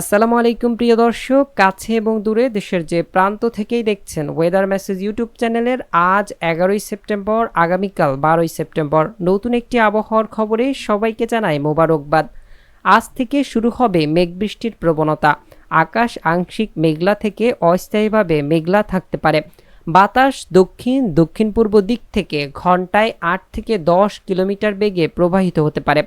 আসসালামু আলাইকুম, প্রিয় দর্শক। কাছে এবং দূরে দেশের যে প্রান্ত থেকেই দেখছেন ওয়েদার মেসেজ ইউটিউব চ্যানেলের আজ এগারোই সেপ্টেম্বর, আগামীকাল বারোই সেপ্টেম্বর। নতুন একটি আবহাওয়ার খবরে সবাইকে জানায় মোবারকবাদ। আজ থেকে শুরু হবে মেঘবৃষ্টির প্রবণতা। আকাশ আংশিক মেঘলা থেকে অস্থায়ীভাবে মেঘলা থাকতে পারে। বাতাস দক্ষিণ দক্ষিণ পূর্ব দিক থেকে ঘন্টায় আট থেকে দশ কিলোমিটার বেগে প্রবাহিত হতে পারে।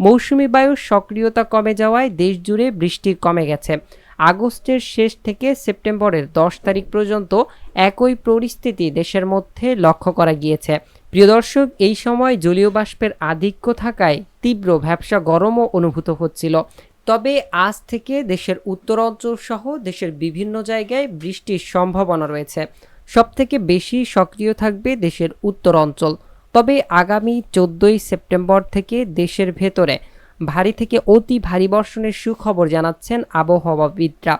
মৌসুমি বায়ুর সক্রিয়তা কমে যাওয়ায় দেশ জুড়ে বৃষ্টি কমে গেছে। আগস্টের শেষ থেকে সেপ্টেম্বরের দশ তারিখ পর্যন্ত একই পরিস্থিতি দেশের মধ্যে লক্ষ্য করা গিয়েছে। প্রিয় দর্শক, এই সময় জলীয় বাষ্পের আধিক্য থাকায় তীব্র ভ্যাবসা গরমও অনুভূত হচ্ছিল। তবে আজ থেকে দেশের উত্তরাঞ্চল সহ দেশের বিভিন্ন জায়গায় বৃষ্টির সম্ভাবনা রয়েছে। সবথেকে বেশি সক্রিয় থাকবে দেশের উত্তর অঞ্চল। তবে আগামী চোদ্দোই সেপ্টেম্বর থেকে দেশের ভেতরে ভারী থেকে অতি ভারী বর্ষণের সুখবর জানাচ্ছেন আবহাওয়াবিদরা।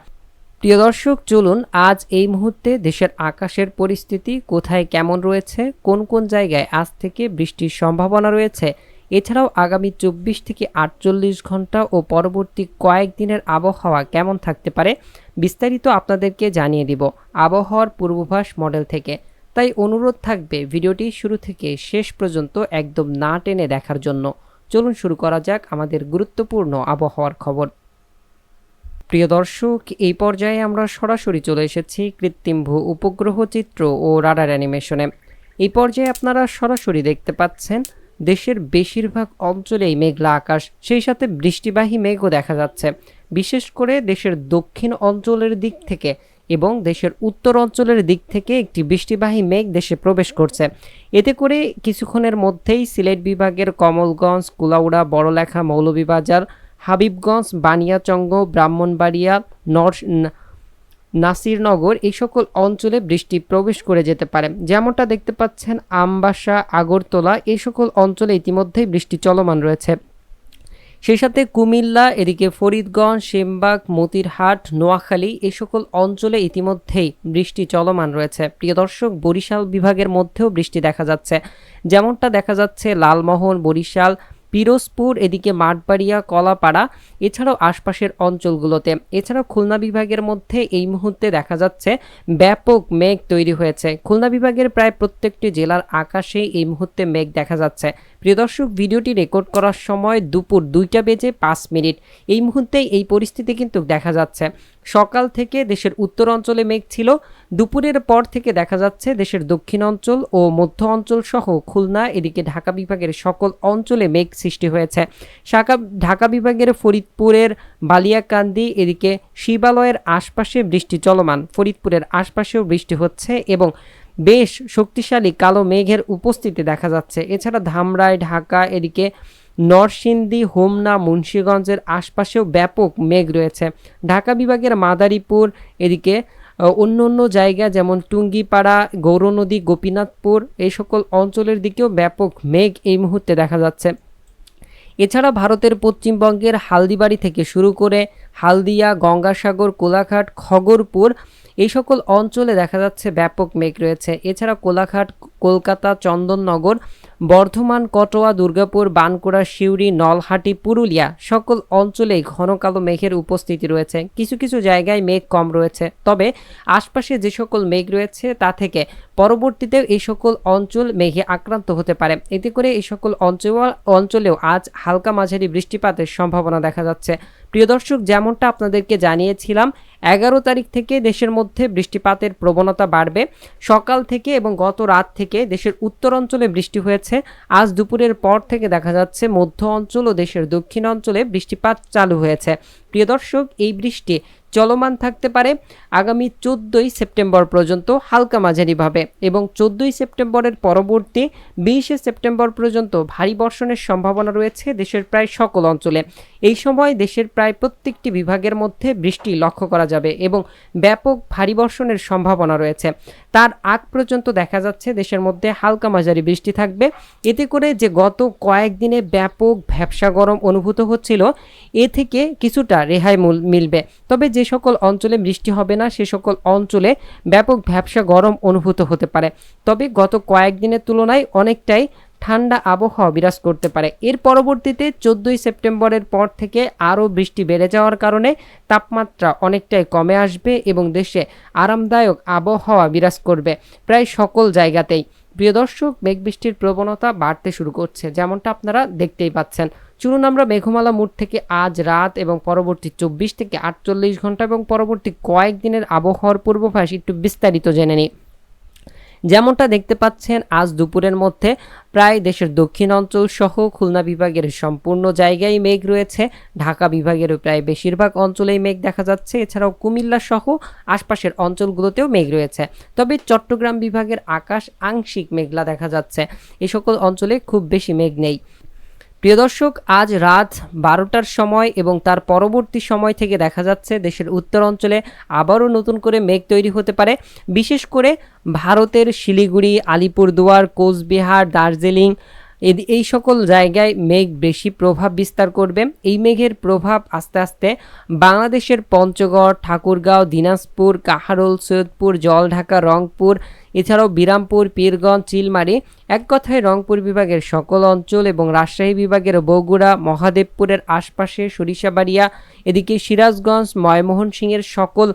প্রিয় দর্শক, চলুন আজ এই মুহূর্তে দেশের আকাশের পরিস্থিতি কোথায় কেমন রয়েছে, কোন কোন জায়গায় আজ থেকে বৃষ্টির সম্ভাবনা রয়েছে, এছাড়াও আগামী চব্বিশ থেকে আটচল্লিশ ঘণ্টা ও পরবর্তী কয়েকদিনের আবহাওয়া কেমন থাকতে পারে, বিস্তারিত আপনাদেরকে জানিয়ে দিব আবহাওয়ার পূর্বাভাস মডেল থেকে। তাই অনুরোধ থাকবে ভিডিওটি শুরু থেকে শেষ পর্যন্ত একদম না টেনে দেখার জন্য। চলুন শুরু করা যাক আমাদের গুরুত্বপূর্ণ আবহাওয়ার খবর। প্রিয় দর্শক, এই পর্যায়ে আমরা সরাসরি চলে এসেছি কৃত্রিম ভূ উপগ্রহ চিত্র ও রাডার অ্যানিমেশনে। এই পর্যায়ে আপনারা সরাসরি দেখতে পাচ্ছেন, দেশের বেশিরভাগ অঞ্চলেই মেঘলা আকাশ, সেই সাথে বৃষ্টিবাহী মেঘও দেখা যাচ্ছে। বিশেষ করে দেশের দক্ষিণ অঞ্চলের দিক থেকে এবং দেশের উত্তর অঞ্চলের দিক থেকে একটি বৃষ্টিবাহী মেঘ দেশে প্রবেশ করছে। এতে করে কিছুক্ষণের মধ্যেই সিলেট বিভাগের কমলগঞ্জ, কুলাউড়া, বড়লেখা, মৌলভীবাজার, হাবিবগঞ্জ, বানিয়াচঙ্গ, ব্রাহ্মণবাড়িয়া, নর নাসিরনগর এই সকল অঞ্চলে বৃষ্টি প্রবেশ করে যেতে পারে। যেমনটা দেখতে পাচ্ছেন আমবাসা, আগরতলা এই সকল অঞ্চলে ইতিমধ্যেই বৃষ্টি চলমান রয়েছে। সেই সাথে কুমিল্লা, এদিকে ফরিদগঞ্জ, সেমবাগ, মতিরহাট, নোয়াখালী এই সকল অঞ্চলে ইতিমধ্যেই বৃষ্টি চলমান রয়েছে। প্রিয় দর্শক, বরিশাল বিভাগের মধ্যেও বৃষ্টি দেখা যাচ্ছে। যেমনটা দেখা যাচ্ছে লালমোহন, বরিশাল, পিরোজপুর, এদিকে মাঠবাড়িয়া, কলাপাড়া, এছাড়াও আশপাশের অঞ্চলগুলোতে। এছাড়াও খুলনা বিভাগের মধ্যে এই মুহূর্তে দেখা যাচ্ছে ব্যাপক মেঘ তৈরি হয়েছে। খুলনা বিভাগের প্রায় প্রত্যেকটি জেলার আকাশে এই মুহূর্তে মেঘ দেখা যাচ্ছে। প্রিয় দর্শক, ভিডিওটি রেকর্ড করার সময় দুপুর দুইটা বেজে পাঁচ মিনিট। এই মুহূর্তে এই পরিস্থিতি কিন্তু দেখা যাচ্ছে। সকাল থেকে দেশের উত্তর অঞ্চলে মেঘ ছিল। দুপুরের পর থেকে দেখা যাচ্ছে দেশের দক্ষিণ অঞ্চল ও মধ্য অঞ্চল সহ খুলনা, এদিকে ঢাকা বিভাগের সকল অঞ্চলে মেঘ সৃষ্টি হয়েছে। শাখা ঢাকা বিভাগের ফরিদপুরের বালিয়াকান্দি, এদিকে শিবালয়ের আশপাশে বৃষ্টি চলমান। ফরিদপুরের আশপাশেও বৃষ্টি হচ্ছে এবং বেশ শক্তিশালী কালো মেঘের উপস্থিতি দেখা যাচ্ছে। এছাড়া ধামরাই, ঢাকা, এদিকে নরসিংদী, হোমনা, মুন্সীগঞ্জের আশপাশেও ব্যাপক মেঘ রয়েছে। ঢাকা বিভাগের মাদারীপুর, এদিকে অন্য অন্য জায়গা যেমন টুঙ্গিপাড়া গৌরনদী গোপীনাথপুর, এই সকল অঞ্চলের দিকেও ব্যাপক মেঘ এই মুহূর্তে দেখা যাচ্ছে। এছাড়া ভারতের পশ্চিমবঙ্গের হালদিবাড়ি থেকে শুরু করে হালদিয়া, গঙ্গাসাগর, কোলাঘাট, খগরপুর এই সকল অঞ্চলে দেখা যাচ্ছে ব্যাপক মেঘ রয়েছে। এছাড়া কোলাঘাট, কলকাতা, চন্দননগর, বর্ধমান, কটোয়া, দুর্গাপুর বানকুড়া শিউরি নলহাটি, পুরুলিয়া সকল অঞ্চলেই ঘন কালো মেঘের উপস্থিতি রয়েছে। কিছু কিছু জায়গায় মেঘ কম রয়েছে। তবে আশপাশে যে সকল মেঘ রয়েছে তা থেকে পরবর্তীতেও এই সকল অঞ্চল মেঘে আক্রান্ত হতে পারে। এতে করে এই সকল অঞ্চল অঞ্চলেও আজ হালকা মাঝারি বৃষ্টিপাতের সম্ভাবনা দেখা যাচ্ছে। প্রিয় দর্শক, যেমনটা আপনাদেরকে জানিয়েছিলাম, এগারো তারিখ থেকে দেশের মধ্যে বৃষ্টিপাতের প্রবণতা বাড়বে। সকাল থেকে এবং গত রাত থেকে দেশের উত্তর অঞ্চলে বৃষ্টি হয়েছে। আজ দুপুরের পর থেকে দেখা যাচ্ছে, মধ্য অঞ্চল ও দেশের দক্ষিণ অঞ্চলে বৃষ্টিপাত চালু হয়েছে। প্রিয় দর্শক, এই বৃষ্টি চলমান থাকতে পারে আগামী চোদ্দোই সেপ্টেম্বর পর্যন্ত হালকা মাঝারিভাবে এবং চোদ্দোই সেপ্টেম্বরের পরবর্তী বিশে সেপ্টেম্বর পর্যন্ত ভারী বর্ষণের সম্ভাবনা রয়েছে দেশের প্রায় সকল অঞ্চলে। এই সময় দেশের প্রায় প্রত্যেকটি বিভাগের মধ্যে বৃষ্টি লক্ষ্য করা যাবে এবং ব্যাপক ভারী বর্ষণের সম্ভাবনা রয়েছে। তার আগ পর্যন্ত দেখা যাচ্ছে দেশের মধ্যে হালকা মাঝারি বৃষ্টি থাকবে। এতে করে যে গত কয়েকদিনে ব্যাপক ভ্যাবসা গরম অনুভূত হচ্ছিল, এ থেকে কিছুটা রেহাই মিলবে। তবে যে সকল অঞ্চলে বৃষ্টি হবে না, সে সকল অঞ্চলে ব্যাপক ভ্যাবসা গরম অনুভূত হতে পারে। তবে গত কয়েকদিনের তুলনায় অনেকটাই ঠান্ডা আবহাওয়া বিরাজ করতে পারে। এর পরবর্তীতে চোদ্দোই সেপ্টেম্বরের পর থেকে আরও বৃষ্টি বেড়ে যাওয়ার কারণে তাপমাত্রা অনেকটাই কমে আসবে এবং দেশে আরামদায়ক আবহাওয়া বিরাজ করবে প্রায় সকল জায়গাতেই। প্রিয় দর্শক মেঘ বৃষ্টির প্রবণতা বাড়তে শুরু করছে, যেমনটা আপনারা দেখতেই পাচ্ছেন। চলুন আমরা মেঘমালা মুড থেকে আজ রাত এবং পরবর্তী চব্বিশ থেকে আটচল্লিশ ঘণ্টা এবং পরবর্তী কয়েকদিনের আবহাওয়ার পূর্বাভাস একটু বিস্তারিত জেনে নিই। যেমনটা দেখতে পাচ্ছেন, আজ দুপুরের মধ্যে প্রায় দেশের দক্ষিণ অঞ্চল সহ খুলনা বিভাগের সম্পূর্ণ জায়গায় মেঘ রয়েছে। ঢাকা বিভাগেরও প্রায় বেশিরভাগ অঞ্চলেই মেঘ দেখা যাচ্ছে। এছাড়াও কুমিল্লা সহ আশপাশের অঞ্চলগুলোতেও মেঘ রয়েছে। তবে চট্টগ্রাম বিভাগের আকাশ আংশিক মেঘলা দেখা যাচ্ছে। এ সকল অঞ্চলে খুব বেশি মেঘ নেই। প্রিয় দর্শক, আজ রাত বারোটার সময় এবং তার পরবর্তী সময় থেকে দেখা যাচ্ছে দেশের উত্তর অঞ্চলে আবারও নতুন করে মেঘ তৈরি হতে পারে। বিশেষ করে ভারতের শিলিগুড়ি, আলিপুরদুয়ার, কোচবিহার, দার্জিলিং এই সকল জায়গায় মেঘ বেশি প্রভাব বিস্তার করবে। এই মেঘের প্রভাব আস্তে আস্তে বাংলাদেশের পঞ্চগড়, ঠাকুরগাঁও, দিনাজপুর, কাহারোল, সৈয়দপুর, জলঢাকা, রংপুর এছাড়াও বিরামপুর, পীরগঞ্জ, চিলমারি, এক কথায় রংপুর বিভাগের সকল অঞ্চল এবং রাজশাহী বিভাগের বগুড়া, মহাদেবপুরের আশপাশে সরিষাবাড়িয়া, এদিকে সিরাজগঞ্জ ময়মোহন সিংয়ের সকল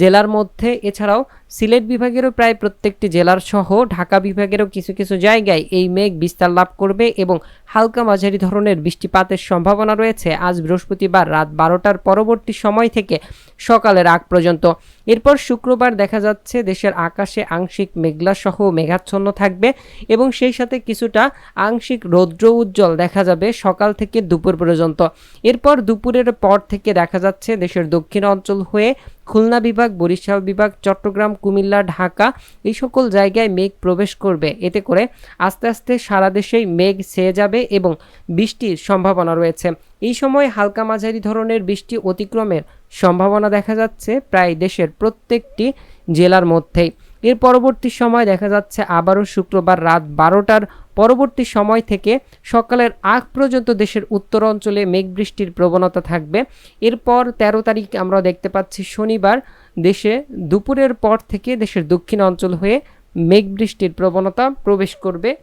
জেলার মধ্যে, এছাড়াও সিলেট বিভাগেরও প্রায় প্রত্যেকটি জেলার সহ ঢাকা বিভাগেরও কিছু কিছু জায়গায় এই মেঘ বিস্তার লাভ করবে এবং হালকা মাঝারি ধরনের বৃষ্টিপাতের সম্ভাবনা রয়েছে। আজ বৃহস্পতিবার রাত বারোটার পরবর্তী সময় থেকে সকালের আগ পর্যন্ত এরপর শুক্রবার দেখা যাচ্ছে দেশের আকাশে আংশিক মেঘলা সহ মেঘাচ্ছন্ন থাকবে এবং সেই সাথে কিছুটা আংশিক রৌদ্র উজ্জ্বল দেখা যাবে সকাল থেকে দুপুর পর্যন্ত। এরপর দুপুরের পর থেকে দেখা যাচ্ছে দেশের দক্ষিণ অঞ্চল হয়ে খুলনা বিভাগ, বরিশাল বিভাগ, চট্টগ্রাম, কুমিল্লা, ঢাকা এই সকল জায়গায় মেঘ প্রবেশ করবে। এতে করে আস্তে আস্তে সারা দেশেই মেঘ ছেয়ে যাবে এবং বৃষ্টির সম্ভাবনা রয়েছে। এই সময় হালকা মাঝারি ধরনের বৃষ্টি অতিক্রমের সম্ভাবনা দেখা যাচ্ছে প্রায় দেশের প্রত্যেকটি জেলার মধ্যেই। এর পরবর্তী সময় দেখা যাচ্ছে আবারও শুক্রবার রাত বারোটার পরবর্তী সময় থেকে সকালের আগ পর্যন্ত দেশের উত্তর অঞ্চলে মেঘ বৃষ্টির প্রবণতা থাকবে। এরপর তেরো তারিখ আমরা দেখতে পাচ্ছি শনিবার দেশে দুপুরের পর থেকে দেশের দক্ষিণ অঞ্চল হয়ে মেঘ বৃষ্টির প্রবণতা প্রবেশ করবে।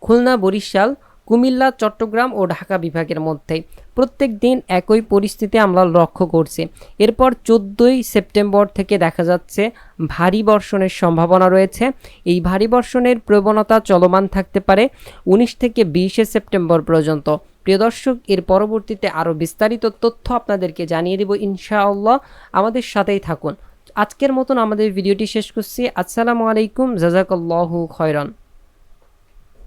খুলনা, বরিশাল কুমিল্লা, চট্টগ্রাম ও ঢাকা বিভাগের মধ্যে প্রত্যেক দিন একই পরিস্থিতি আমরা লক্ষ্য করছি। এরপর চোদ্দোই সেপ্টেম্বর থেকে দেখা যাচ্ছে ভারী বর্ষণের সম্ভাবনা রয়েছে। এই ভারী বর্ষণের প্রবণতা চলমান থাকতে পারে উনিশ থেকে বিশে সেপ্টেম্বর পর্যন্ত। প্রিয় দর্শক, এর পরবর্তীতে আরও বিস্তারিত তথ্য আপনাদেরকে জানিয়ে দেব ইনশাআল্লাহ। আমাদের সাথেই থাকুন। আজকের মতন আমাদের ভিডিওটি শেষ করছি। আসসালামু আলাইকুম। জাজাকাল্লাহু খয়রান।